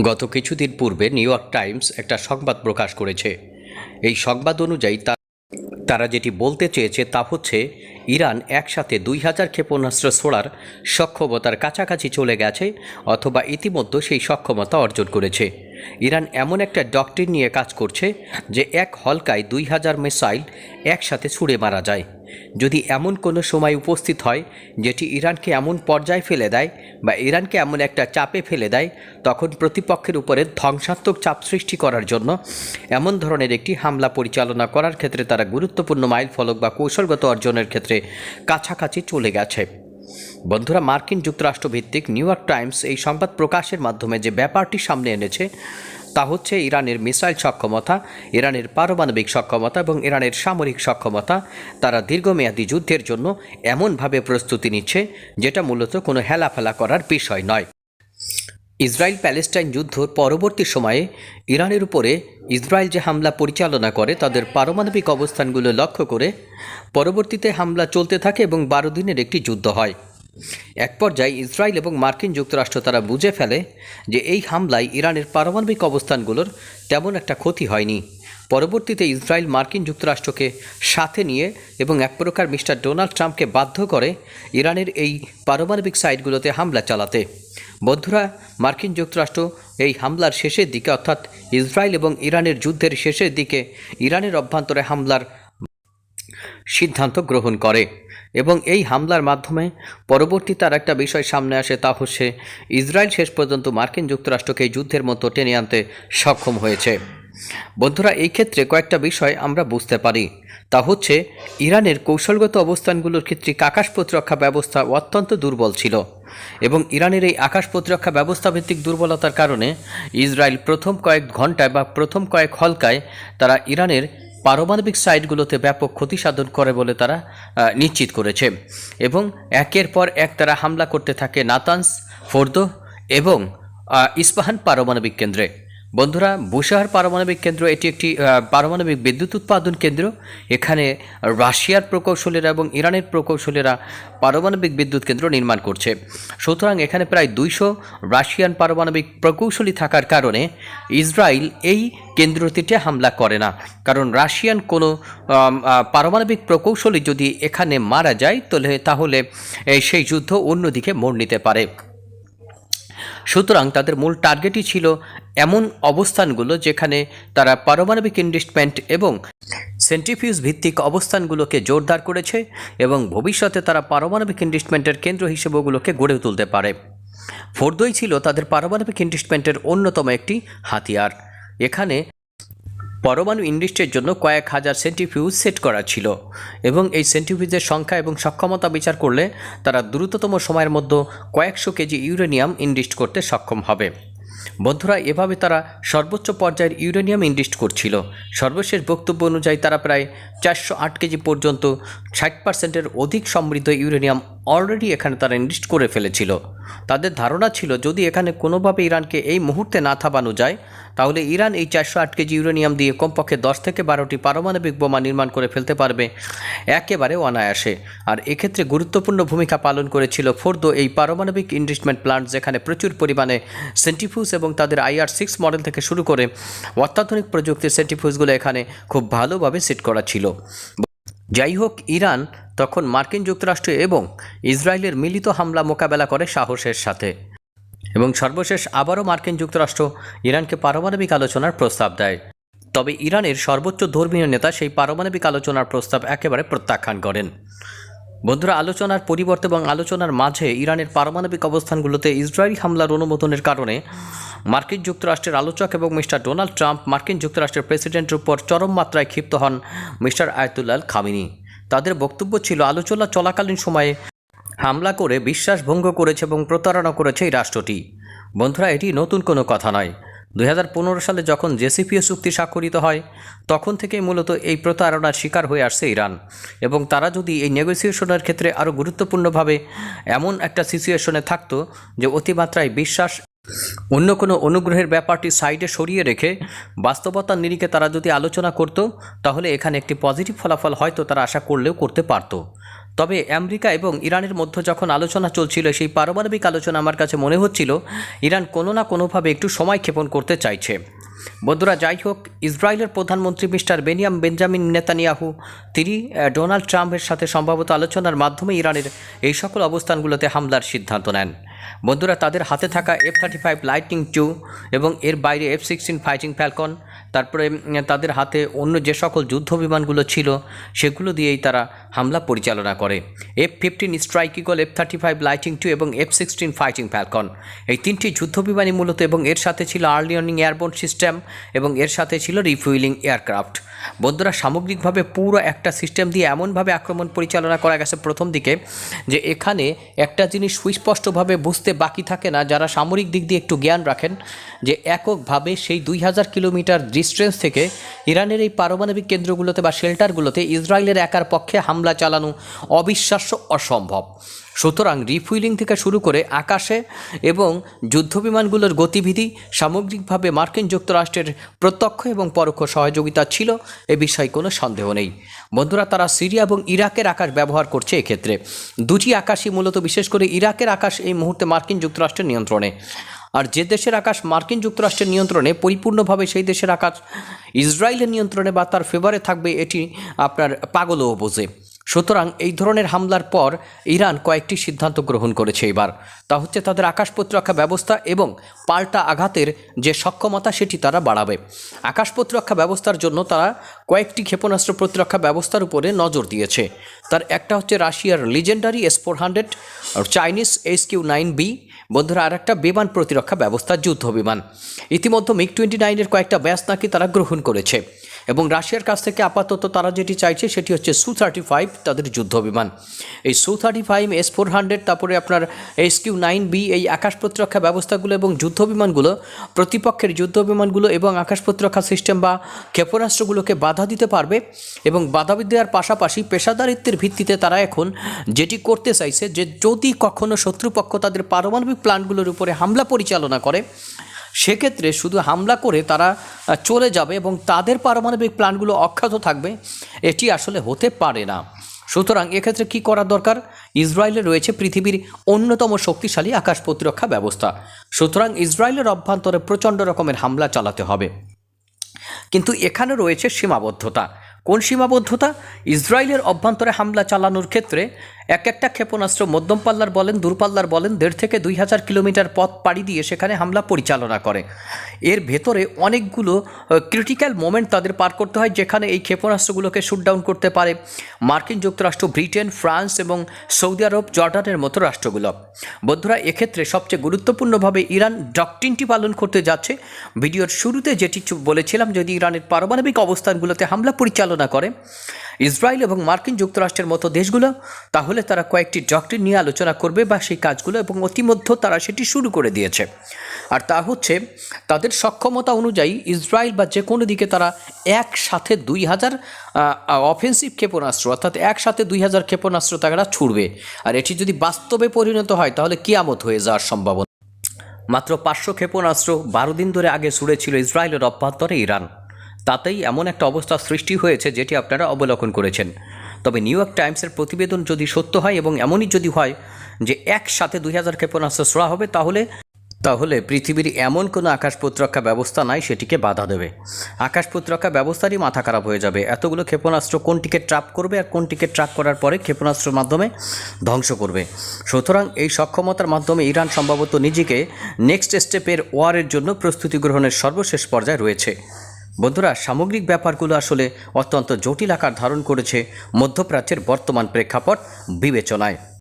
গত কিছুদিন পূর্বে নিউ ইয়র্ক টাইমস একটা সংবাদ প্রকাশ করেছে। এই সংবাদ অনুযায়ী তারা যেটি বলতে চেয়েছে তা হচ্ছে, ইরান একসাথে দুই হাজার ক্ষেপণাস্ত্র ছোড়ার সক্ষমতার কাছাকাছি চলে গেছে অথবা ইতিমধ্যে সেই সক্ষমতা অর্জন করেছে। ইরান এমন একটা ডক্টরিন নিয়ে কাজ করছে যে এক হলকায় দুই হাজার মিসাইল একসাথে ছুড়ে মারা যায়। যদি এমন কোনো সময় উপস্থিত হয়, যেটি ইরানকে এমন পর্যায়ে ফেলে দেয় বা ইরানকে এমন একটা চাপে ফেলে দেয়, তখন প্রতিপক্ষের উপরে ধ্বংসাত্মক চাপ সৃষ্টি করার জন্য এমন ধরনের একটি হামলা পরিচালনা করার ক্ষেত্রে তারা গুরুত্বপূর্ণ মাইল ফলক বা কৌশলগত অর্জনের ক্ষেত্রে কাছাকাছি চলে গেছে। বন্ধুরা, মার্কিন যুক্তরাষ্ট্র ভিত্তিক নিউ ইয়র্ক টাইমস এই সংবাদ প্রকাশের মাধ্যমে যে ব্যাপারটি সামনে এনেছে, তা হচ্ছে ইরানের মিসাইল সক্ষমতা, ইরানের পারমাণবিক সক্ষমতা এবং ইরানের সামরিক সক্ষমতা। তারা দীর্ঘমেয়াদী যুদ্ধের জন্য এমনভাবে প্রস্তুতি নিচ্ছে, যেটা মূলত কোনো হেলাফেলা করার বিষয় নয়। ইসরায়েল প্যালেস্টাইন যুদ্ধর পরবর্তী সময়ে ইরানের উপরে ইসরায়েল যে হামলা পরিচালনা করে, তাদের পারমাণবিক অবস্থানগুলো লক্ষ্য করে পরবর্তীতে হামলা চলতে থাকে এবং বারো দিনের একটি যুদ্ধ হয়। এক পর্যায়ে ইসরায়েল এবং মার্কিন যুক্তরাষ্ট্র তারা বুঝে ফেলে যে এই হামলায় ইরানের পারমাণবিক অবস্থানগুলোর তেমন একটা ক্ষতি হয়নি। পরবর্তীতে ইসরায়েল মার্কিন যুক্তরাষ্ট্রকে সাথে নিয়ে এবং এক প্রকার মিস্টার ডোনাল্ড ট্রাম্পকে বাধ্য করে ইরানের এই পারমাণবিক সাইটগুলোতে হামলা চালাতে। বন্ধুরা, মার্কিন যুক্তরাষ্ট্র এই হামলার শেষের দিকে, অর্থাৎ ইসরায়েল এবং ইরানের যুদ্ধের শেষের দিকে, ইরানের অভ্যন্তরে হামলার সিদ্ধান্ত গ্রহণ করে। এবং এই হামলার মাধ্যমে পরবর্তী তার একটা বিষয় সামনে আসে, তা হচ্ছে ইসরায়েল শেষ পর্যন্ত মার্কিন যুক্তরাষ্ট্রকে যুদ্ধের মতো টেনে আনতে সক্ষম হয়েছে। বন্ধুরা, এই ক্ষেত্রে কয়েকটা বিষয় আমরা বুঝতে পারি। তা হচ্ছে, ইরানের কৌশলগত অবস্থানগুলোর ক্ষেত্রে আকাশ প্রতিরক্ষা ব্যবস্থা অত্যন্ত দুর্বল ছিল এবং ইরানের এই আকাশ প্রতিরক্ষা ব্যবস্থা ভিত্তিক দুর্বলতার কারণে ইসরায়েল প্রথম কয়েক ঘন্টায় বা প্রথম কয়েক হলকায় তারা ইরানের পারমাণবিক সাইটগুলোতে ব্যাপক ক্ষতি সাধন করে বলে তারা নিশ্চিত করেছে। এবং একের পর এক তারা হামলা করতে থাকে নাতানস, ফোর্দো এবং ইস্পাহান পারমাণবিক কেন্দ্রে। বন্ধুরা বুশাহার পারমাণবিক কেন্দ্র, এটি একটি পারমাণবিক বিদ্যুৎ উৎপাদন কেন্দ্র। এখানে রাশিয়ার প্রকৌশলীরা এবং ইরানের প্রকৌশলীরা পারমাণবিক বিদ্যুৎ কেন্দ্র নির্মাণ করছে। সুতরাং এখানে প্রায় দুইশো রাশিয়ান পারমাণবিক প্রকৌশলী থাকার কারণে ইসরায়েল এই কেন্দ্রটিতে হামলা করে না। কারণ রাশিয়ান কোনো পারমাণবিক প্রকৌশলী যদি এখানে মারা যায় তাহলে তাহলে সেই যুদ্ধ অন্যদিকে মোড় নিতে পারে। সুতরাং তাদের মূল টার্গেটই ছিল এমন অবস্থানগুলো যেখানে তারা পারমাণবিক ইনভেস্টমেন্ট এবং সেন্ট্রিফিউজ ভিত্তিক অবস্থানগুলোকে জোরদার করেছে এবং ভবিষ্যতে তারা পারমাণবিক ইনভেস্টমেন্টের কেন্দ্র হিসেবে ওগুলোকে গড়ে তুলতে পারে। ফোর্দই ছিল তাদের পারমাণবিক ইনভেস্টমেন্টের অন্যতম একটি হাতিয়ার। এখানে পরমাণু ইন্ডাস্ট্রির জন্য কয়েক হাজার সেন্টিফিউজ সেট করা ছিল এবং এই সেন্টিফিউজের সংখ্যা এবং সক্ষমতা বিচার করলে তারা দ্রুততম সময়ের মধ্যে কয়েকশো কেজি ইউরেনিয়াম ইন্ডিস্ট করতে সক্ষম হবে। বন্ধুরা, এভাবে তারা সর্বোচ্চ পর্যায়ের ইউরেনিয়াম ইনভেস্ট করছিল। সর্বশেষ বক্তব্য অনুযায়ী তারা প্রায় চারশো আট কেজি পর্যন্ত ষাট পার্সেন্টের অধিক সমৃদ্ধ ইউরেনিয়াম অলরেডি এখানে তারা ইনভেস্ট করে ফেলেছিল। তাদের ধারণা ছিল যদি এখানে কোনোভাবে ইরানকে এই মুহূর্তে না থামানো যায়, তাহলে ইরান এই চারশো আট কেজি ইউরেনিয়াম দিয়ে কমপক্ষে দশ থেকে বারোটি পারমাণবিক বোমা নির্মাণ করে ফেলতে পারবে, একেবারে অনায়াসে। আর এক্ষেত্রে গুরুত্বপূর্ণ ভূমিকা পালন করেছিল ফোর্দো এই পারমাণবিক ইনভেস্টমেন্ট প্লান্ট যেখানে প্রচুর পরিমাণে সেন্টিফিউজ এবং তাদের আইআর সিক্স মডেল থেকে শুরু করে অত্যাধুনিক প্রযুক্তির সেন্টিফিউজগুলো এখানে খুব ভালোভাবে সেট করা ছিল। যাই হোক, ইরান তখন মার্কিন যুক্তরাষ্ট্র এবং ইসরায়েলের মিলিত হামলা মোকাবেলা করে সাহসের সাথে। এবং সর্বশেষ আবারও মার্কিন যুক্তরাষ্ট্র ইরানকে পারমাণবিক আলোচনার প্রস্তাব দেয়। তবে ইরানের সর্বোচ্চ ধর্মীয় নেতা সেই পারমাণবিক আলোচনার প্রস্তাব একেবারে প্রত্যাখ্যান করেন। বন্ধুরা, আলোচনার পরিবর্তে এবং আলোচনার মাঝে ইরানের পারমাণবিক অবস্থানগুলোতে ইসরায়েলি হামলার অনুমোদনের কারণে মার্কিন যুক্তরাষ্ট্রের আলোচক এবং মিস্টার ডোনাল্ড ট্রাম্প মার্কিন যুক্তরাষ্ট্রের প্রেসিডেন্টের উপর চরম মাত্রায় ক্ষিপ্ত হন মিস্টার আয়তুল্লাল খামিনি। তাদের বক্তব্য ছিল আলোচনা চলাকালীন সময়ে হামলা করে বিশ্বাস ভঙ্গ করেছে এবং প্রতারণা করেছে এই রাষ্ট্রটি। বন্ধুরা, এটি নতুন কোনো কথা নয়। দুই সালে যখন জেসিপিও চুক্তি স্বাক্ষরিত হয়, তখন থেকে মূলত এই প্রতারণার শিকার হয়ে আসছে ইরান এবং তারা যদি এই নেগোসিয়েশনের ক্ষেত্রে আরও গুরুত্বপূর্ণভাবে এমন একটা সিচুয়েশনে থাকতো যে অতিমাত্রায় বিশ্বাস অন্য কোনো অনুগ্রহের ব্যাপারটি সাইডে সরিয়ে রেখে বাস্তবতার নিরিখে তারা যদি আলোচনা করত, তাহলে এখানে একটি পজিটিভ ফলাফল হয়তো তারা আশা করলেও করতে পারতো। তবে আমেরিকা এবং ইরানের মধ্যে যখন আলোচনা চলছিল, সেই পারমাণবিক আলোচনা আমার কাছে মনে হচ্ছিল, ইরান কোনো না কোনোভাবে একটু সময় ক্ষেপণ করতে চাইছে। বন্ধুরা, যাই হোক, ইসরায়েলের প্রধানমন্ত্রী মিস্টার বেনিয়াম বেঞ্জামিন নেতানিয়াহু, তিনি ডোনাল্ড ট্রাম্পের সাথে সম্ভবত আলোচনার মাধ্যমে ইরানের এই সকল অবস্থানগুলোতে হামলার সিদ্ধান্ত নেন। বন্ধুরা, তাদের হাতে থাকা F thirty five lightning two এবং এর বাইরে এফ সিক্সটিন ফাইটিং ফ্যালকন তারপরে তাদের হাতে অন্য যে সকল যুদ্ধ বিমানগুলো ছিল, সেগুলো দিয়েই তারা হামলা পরিচালনা করে। F fifteen Strike Eagle F thirty five Lightning two এবং এফ সিক্সটিন ফাইটিং ফ্যালকন এই তিনটি যুদ্ধ বিমানই মূলত এবং এর সাথে ছিল আর্লি ওয়ার্নিং এয়ারবোর্ন সিস্টেম এবং এর সাথে ছিল রিফুয়েলিং এয়ারক্রাফট বন্ধুরা, সামগ্রিকভাবে পুরো একটা সিস্টেম দিয়ে এমনভাবে আক্রমণ পরিচালনা করা গেছে প্রথম দিকে যে এখানে একটা জিনিস সুস্পষ্টভাবে বুঝতে বাকি থাকে না। যারা সামরিক দিক দিয়ে একটু জ্ঞান রাখেন যে এককভাবে সেই দুই হাজার কিলোমিটার ডিস্টেন্স থেকে ইরানের এই পারমাণবিক কেন্দ্রগুলোতে বা শেল্টারগুলোতে ইসরায়েলের একার পক্ষে হামলা চালানো অবিশ্বাস্য অসম্ভব। সুতরাং রিফুইলিং থেকে শুরু করে আকাশে এবং যুদ্ধবিমানগুলোর গতিবিধি সামগ্রিকভাবে মার্কিন যুক্তরাষ্ট্রের প্রত্যক্ষ এবং পরোক্ষ সহযোগিতা ছিল, এ বিষয়ে কোনো সন্দেহ নেই। বন্ধুরা, তারা সিরিয়া এবং ইরাকের আকাশ ব্যবহার করছে এক্ষেত্রে। দুটি আকাশই মূলত বিশেষ করে ইরাকের আকাশ এই মুহূর্তে মার্কিন যুক্তরাষ্ট্রের নিয়ন্ত্রণে। আর যে দেশের আকাশ মার্কিন যুক্তরাষ্ট্রের নিয়ন্ত্রণে, পরিপূর্ণভাবে সেই দেশের আকাশ ইসরায়েলের নিয়ন্ত্রণে বা তার ফেভারে থাকবে, এটি আপনার পাগলও বোঝে। সুতরাং এই ধরনের হামলার পর ইরান কয়েকটি সিদ্ধান্ত গ্রহণ করেছে এবার। তা হচ্ছে তাদের আকাশ প্রতিরক্ষা ব্যবস্থা এবং পাল্টা আঘাতের যে সক্ষমতা সেটি তারা বাড়াবে। আকাশ প্রতিরক্ষা ব্যবস্থার জন্য তারা কয়েকটি ক্ষেপণাস্ত্র প্রতিরক্ষা ব্যবস্থার উপরে নজর দিয়েছে। তার একটা হচ্ছে রাশিয়ার legendary S four hundred Chinese S Q nine B বন্ধুরা আর একটা বিমান প্রতিরক্ষা ব্যবস্থা, যুদ্ধ বিমান। ইতিমধ্যে মিগ টোয়েন্টি নাইনের কয়েকটা ব্যাস নাকি তারা গ্রহণ করেছে। এবং রাশিয়ার কাছ থেকে আপাতত তারা যেটি চাইছে সেটি হচ্ছে সু থার্টি ফাইভ, তাদের যুদ্ধ বিমান এই Su thirty five, S four hundred, তারপরে আপনার এস কিউ নাইন বি, এই আকাশ প্রতিরক্ষা ব্যবস্থাগুলো এবং যুদ্ধ বিমানগুলো প্রতিপক্ষের যুদ্ধ বিমানগুলো এবং আকাশ প্রতিরক্ষা সিস্টেম বা ক্ষেপণাস্ত্রগুলোকে বাধা দিতে পারবে এবং বাধা দেওয়ার পাশাপাশি পেশাদারিত্বের ভিত্তিতে তারা এখন যেটি করতে চাইছে যে যদি কখনো শত্রুপক্ষ তাদের পারমাণবিক প্ল্যান্টগুলোর উপরে হামলা পরিচালনা করে সেক্ষেত্রে শুধু হামলা করে তারা চলে যাবে এবং তাদের পারমাণবিক প্ল্যানগুলো অক্ষত থাকবে, এটি আসলে হতে পারে না। সুতরাং এক্ষেত্রে কি করা দরকার? ইসরায়েলে রয়েছে পৃথিবীর অন্যতম শক্তিশালী আকাশ প্রতিরক্ষা ব্যবস্থা। সুতরাং ইসরায়েলের অভ্যন্তরে প্রচণ্ড রকমের হামলা চালাতে হবে। কিন্তু এখানে রয়েছে সীমাবদ্ধতা। কোন সীমাবদ্ধতা? ইসরায়েলের অভ্যন্তরে হামলা চালানোর ক্ষেত্রে এক একটা ক্ষেপণাস্ত্র মধ্যম পাল্লার বলেন দূরপাল্লার বলেন, দেড় থেকে দুই হাজার কিলোমিটার পথ পাড়ি দিয়ে সেখানে হামলা পরিচালনা করে। এর ভেতরে অনেকগুলো ক্রিটিক্যাল মোমেন্ট তাদের পার করতে হয়, যেখানে এই ক্ষেপণাস্ত্রগুলোকে শুটডাউন করতে পারে মার্কিন যুক্তরাষ্ট্র, ব্রিটেন, ফ্রান্স এবং সৌদি আরব, জর্ডানের মতো রাষ্ট্রগুলো। বন্ধুরা, এক্ষেত্রে সবচেয়ে গুরুত্বপূর্ণভাবে ইরান ডকটিনটি পালন করতে যাচ্ছে। ভিডিওর শুরুতে যেটি বলেছিলাম, যদি ইরানের পারমাণবিক অবস্থানগুলোতে হামলা পরিচালনা করে ইসরায়েল এবং মার্কিন যুক্তরাষ্ট্রের মতো দেশগুলো, তাহলে তারা কয়েকটি ডক্টরিন নিয়ে আলোচনা করবে বা সেই কাজগুলো এবং অতিমধ্যে তারা সেটি শুরু করে দিয়েছে। আর তা হচ্ছে, তাদের সক্ষমতা অনুযায়ী ইসরায়েল বা যে কোনো দিকে তারা একসাথে দুই হাজার অফেন্সিভ ক্ষেপণাস্ত্র, অর্থাৎ একসাথে দুই হাজার ক্ষেপণাস্ত্র তারা ছুড়বে। আর এটি যদি বাস্তবে পরিণত হয়, তাহলে কিয়ামত হয়ে যাওয়ার সম্ভাবনা। মাত্র পাঁচশো ক্ষেপণাস্ত্র বারো দিন ধরে আগে ছুড়েছিল ইসরায়েলের অভ্যন্তরে ইরান। তাতেই এমন একটা অবস্থা সৃষ্টি হয়েছে যেটি আপনারা অবলোকন করেছেন। তবে নিউ ইয়র্ক টাইমসের প্রতিবেদন যদি সত্য হয় এবং এমনই যদি হয় যে একসাথে দুই হাজার ক্ষেপণাস্ত্র ছোড়া হবে, তাহলে তাহলে পৃথিবীর এমন কোনো আকাশ প্রতিরক্ষা ব্যবস্থা নাই সেটিকে বাধা দেবে। আকাশ প্রতিরক্ষা ব্যবস্থারই মাথা খারাপ হয়ে যাবে। এতগুলো ক্ষেপণাস্ত্র কোনটিকে ট্রাপ করবে আর কোনটিকে ট্রাপ করার পরে ক্ষেপণাস্ত্রের মাধ্যমে ধ্বংস করবে? সুতরাং এই সক্ষমতার মাধ্যমে ইরান সম্ভবত নিজেকে নেক্সট স্টেপের ওয়ারের জন্য প্রস্তুতি গ্রহণের সর্বশেষ পর্যায়ে রয়েছে। বন্ধুরা সামগ্রিক ব্যাপারগুলো আসলে অত্যন্ত জটিল আকার ধারণ করেছে মধ্যপ্রাচ্যের বর্তমান প্রেক্ষাপট বিবেচনায়।